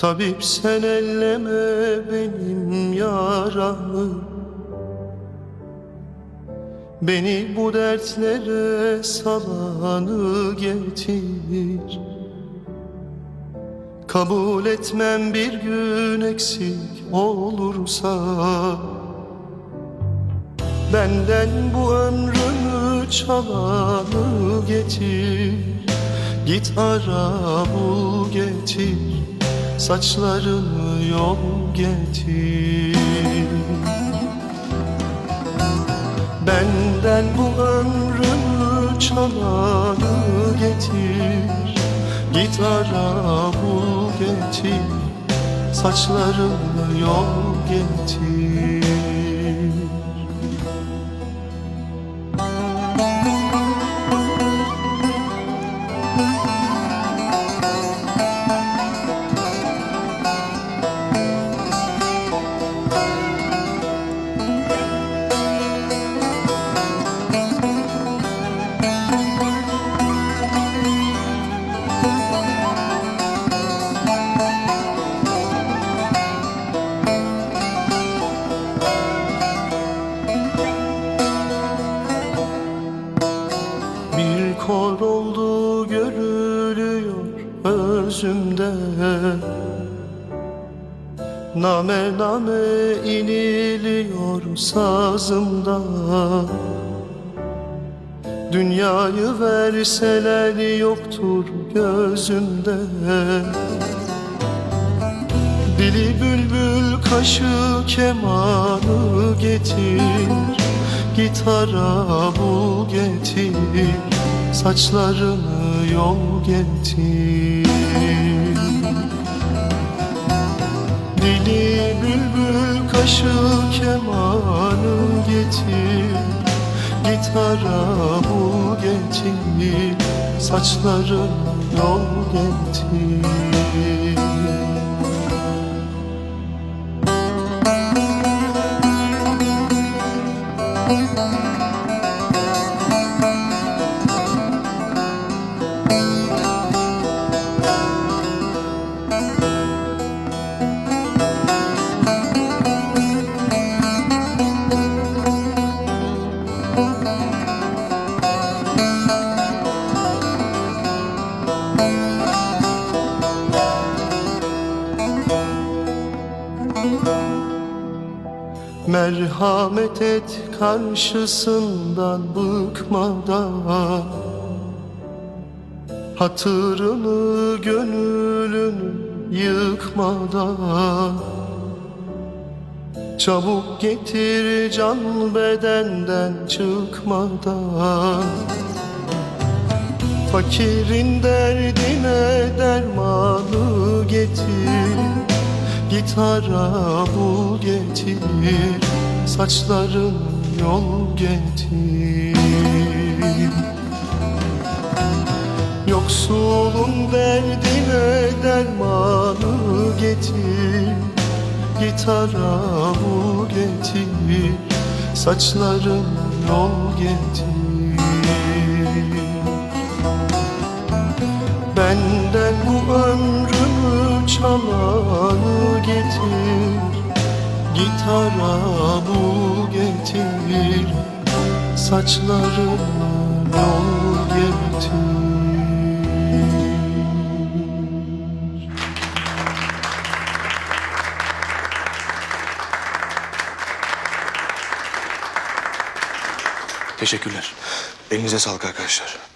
Tabip sen elleme benim yaramı. Beni bu dertlere salanı getir. Kabul etmem bir gün eksik olursa. Benden bu ömrümü çalanı getir. Git ara bul getir Saçlarını yol getir. Benden bu ömrümü çalanı getir. Git ara bul getir. Saçlarını yol getir özümde Name name iniliyor sazımda. Dünyayı verseler yoktur gözümde. Dili bülbül kaşı kemanı getir Gitara bul getir Saçlarını yol getir. Dili bülbül kaşı kemanı getir. Gitara bul getir Saçlarını yol getir Merhamet et karşısından bıkmadan. Hatırını gönlünü yıkmadan. Çabuk getir can bedenden çıkmadan Fakirin derdine dermanı getir. Git ara bul getir Saçların yol getir Yoksulun derdine dermanı getir. Git ara bul getir Saçların yol getir Benden bu ömrümü çalanı getir Gitara bul getir Saçlarına yol getir Teşekkürler. Elinize sağlık arkadaşlar.